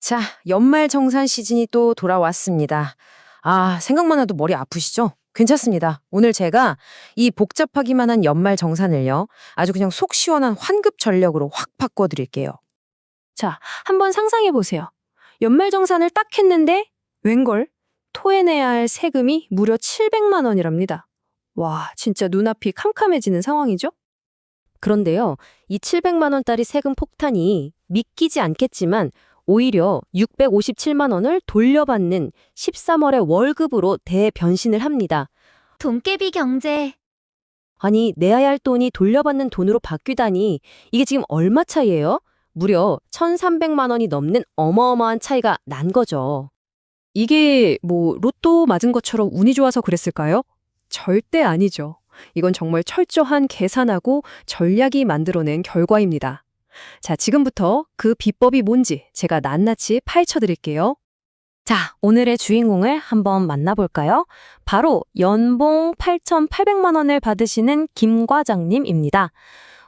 자, 연말 정산 시즌이 또 돌아왔습니다. 아, 생각만 해도 머리 아프시죠? 괜찮습니다. 오늘 제가 이 복잡하기만 한 연말 정산을요, 아주 그냥 속 시원한 환급 전력으로 확 바꿔드릴게요. 자, 한번 상상해 보세요. 연말정산을 딱 했는데 웬걸? 토해내야 할 세금이 무려 700만 원이랍니다. 와, 진짜 눈앞이 캄캄해지는 상황이죠? 그런데요, 이 700만 원짜리 세금 폭탄이 믿기지 않겠지만 오히려 657만 원을 돌려받는 13월의 월급으로 대변신을 합니다. 돈깨비 경제. 아니, 내야 할 돈이 돌려받는 돈으로 바뀌다니 이게 지금 얼마 차이예요? 무려 1,300만 원이 넘는 어마어마한 차이가 난 거죠. 이게 뭐 로또 맞은 것처럼 운이 좋아서 그랬을까요? 절대 아니죠. 이건 정말 철저한 계산하고 전략이 만들어낸 결과입니다. 자, 지금부터 그 비법이 뭔지 제가 낱낱이 파헤쳐 드릴게요. 자, 오늘의 주인공을 한번 만나볼까요? 바로 연봉 8,800만 원을 받으시는 김 과장님입니다.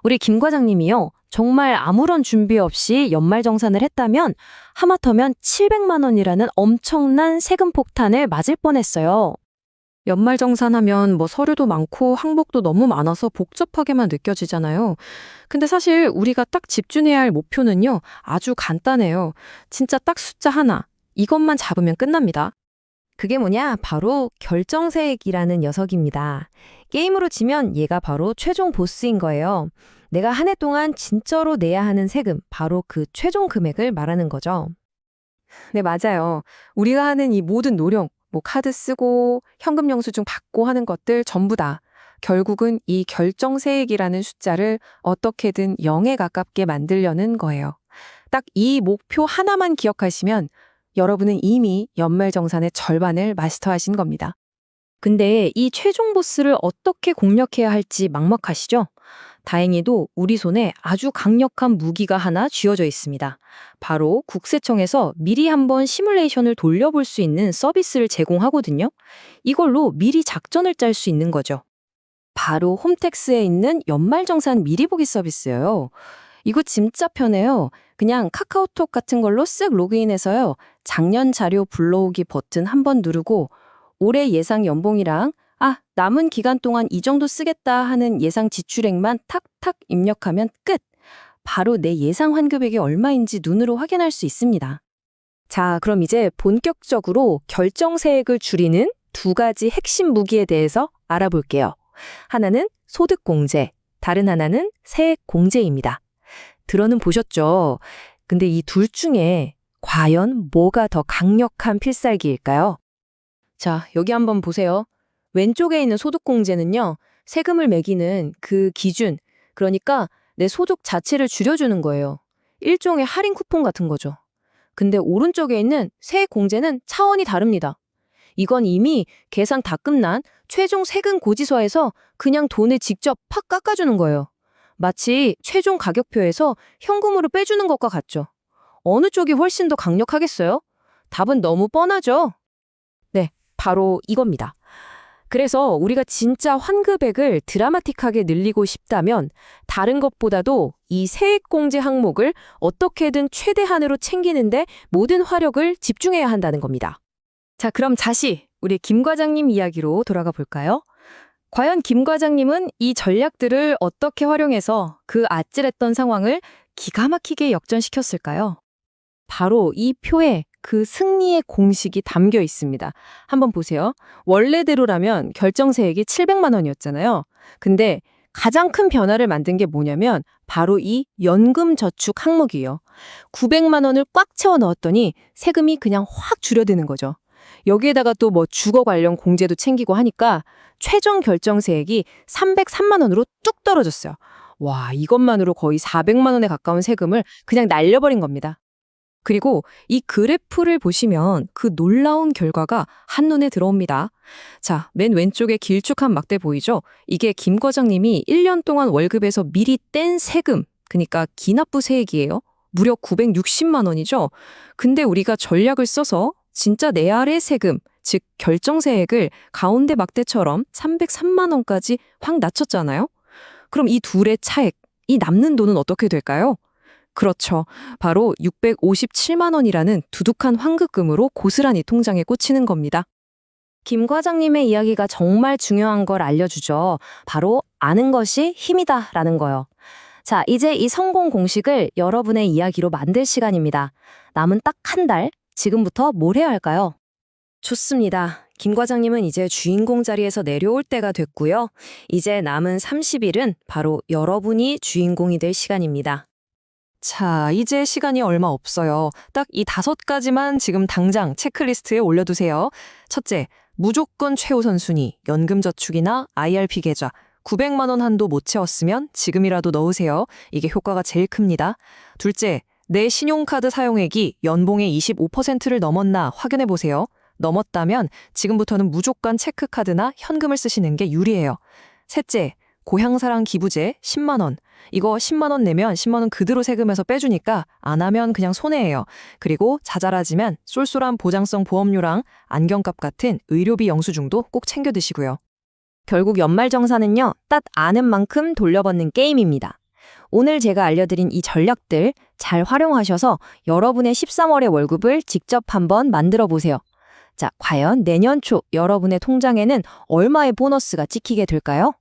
우리 김 과장님이요. 정말 아무런 준비 없이 연말정산을 했다면 하마터면 700만 원이라는 엄청난 세금 폭탄을 맞을 뻔했어요. 연말정산하면 뭐 서류도 많고 항목도 너무 많아서 복잡하게만 느껴지잖아요. 근데 사실 우리가 딱 집중해야 할 목표는요. 아주 간단해요. 진짜 딱 숫자 하나. 이것만 잡으면 끝납니다. 그게 뭐냐? 바로 결정세액이라는 녀석입니다. 게임으로 치면 얘가 바로 최종 보스인 거예요. 내가 한 해 동안 진짜로 내야 하는 세금, 바로 그 최종 금액을 말하는 거죠. 네, 맞아요. 우리가 하는 이 모든 노력, 뭐 카드 쓰고 현금 영수증 받고 하는 것들 전부 다 결국은 이 결정세액이라는 숫자를 어떻게든 0에 가깝게 만들려는 거예요. 딱 이 목표 하나만 기억하시면 여러분은 이미 연말정산의 절반을 마스터하신 겁니다. 근데 이 최종 보스를 어떻게 공략해야 할지 막막하시죠? 다행히도 우리 손에 아주 강력한 무기가 하나 쥐어져 있습니다. 바로 국세청에서 미리 한번 시뮬레이션을 돌려볼 수 있는 서비스를 제공하거든요. 이걸로 미리 작전을 짤 수 있는 거죠. 바로 홈택스에 있는 연말정산 미리 보기 서비스예요. 이거 진짜 편해요. 그냥 카카오톡 같은 걸로 쓱 로그인해서요. 작년 자료 불러오기 버튼 한 번 누르고 올해 예상 연봉이랑 아, 남은 기간 동안 이 정도 쓰겠다 하는 예상 지출액만 탁탁 입력하면 끝. 바로 내 예상 환급액이 얼마인지 눈으로 확인할 수 있습니다. 자, 그럼 이제 본격적으로 결정세액을 줄이는 두 가지 핵심 무기에 대해서 알아볼게요. 하나는 소득공제, 다른 하나는 세액공제입니다. 들어는 보셨죠? 근데 이 둘 중에 과연 뭐가 더 강력한 필살기일까요? 자, 여기 한번 보세요. 왼쪽에 있는 소득공제는요, 세금을 매기는 그 기준, 그러니까 내 소득 자체를 줄여주는 거예요. 일종의 할인 쿠폰 같은 거죠. 근데 오른쪽에 있는 세액 공제는 차원이 다릅니다. 이건 이미 계산 다 끝난 최종 세금 고지서에서 그냥 돈을 직접 팍 깎아주는 거예요. 마치 최종 가격표에서 현금으로 빼주는 것과 같죠. 어느 쪽이 훨씬 더 강력하겠어요? 답은 너무 뻔하죠? 네, 바로 이겁니다. 그래서 우리가 진짜 환급액을 드라마틱하게 늘리고 싶다면 다른 것보다도 이 세액공제 항목을 어떻게든 최대한으로 챙기는데 모든 화력을 집중해야 한다는 겁니다. 자, 그럼 다시 우리 김 과장님 이야기로 돌아가 볼까요? 과연 김 과장님은 이 전략들을 어떻게 활용해서 그 아찔했던 상황을 기가 막히게 역전시켰을까요? 바로 이 표에 그 승리의 공식이 담겨 있습니다. 한번 보세요. 원래대로라면 결정세액이 700만 원이었잖아요. 근데 가장 큰 변화를 만든 게 뭐냐면 바로 이 연금 저축 항목이에요. 900만 원을 꽉 채워 넣었더니 세금이 그냥 확 줄어드는 거죠. 여기에다가 또 뭐 주거 관련 공제도 챙기고 하니까 최종 결정세액이 303만 원으로 뚝 떨어졌어요. 와, 이것만으로 거의 400만 원에 가까운 세금을 그냥 날려버린 겁니다. 그리고 이 그래프를 보시면 그 놀라운 결과가 한눈에 들어옵니다. 자, 맨 왼쪽에 길쭉한 막대 보이죠? 이게 김 과장님이 1년 동안 월급에서 미리 뗀 세금, 그러니까 기납부 세액이에요. 무려 960만 원이죠. 근데 우리가 전략을 써서 진짜 내 아래 세금, 즉 결정세액을 가운데 막대처럼 303만 원까지 확 낮췄잖아요. 그럼 이 둘의 차액, 이 남는 돈은 어떻게 될까요? 그렇죠. 바로 657만 원이라는 두둑한 환급금으로 고스란히 통장에 꽂히는 겁니다. 김 과장님의 이야기가 정말 중요한 걸 알려주죠. 바로 아는 것이 힘이다라는 거요. 자, 이제 이 성공 공식을 여러분의 이야기로 만들 시간입니다. 남은 딱 한 달, 지금부터 뭘 해야 할까요? 좋습니다. 김 과장님은 이제 주인공 자리에서 내려올 때가 됐고요. 이제 남은 30일은 바로 여러분이 주인공이 될 시간입니다. 자, 이제 시간이 얼마 없어요. 딱 이 다섯 가지만 지금 당장 체크리스트에 올려두세요. 첫째, 무조건 최우선 순위, 연금저축이나 IRP 계좌. 900만 원 한도 못 채웠으면 지금이라도 넣으세요. 이게 효과가 제일 큽니다. 둘째, 내 신용카드 사용액이 연봉의 25%를 넘었나 확인해 보세요. 넘었다면 지금부터는 무조건 체크카드나 현금을 쓰시는 게 유리해요. 셋째, 고향사랑 기부제 10만 원. 이거 10만 원 내면 10만 원 그대로 세금에서 빼주니까 안 하면 그냥 손해예요. 그리고 자잘하지만 쏠쏠한 보장성 보험료랑 안경값 같은 의료비 영수증도 꼭 챙겨 드시고요. 결국 연말정산은요, 딱 아는 만큼 돌려받는 게임입니다. 오늘 제가 알려드린 이 전략들 잘 활용하셔서 여러분의 13월의 월급을 직접 한번 만들어 보세요. 자, 과연 내년 초 여러분의 통장에는 얼마의 보너스가 찍히게 될까요?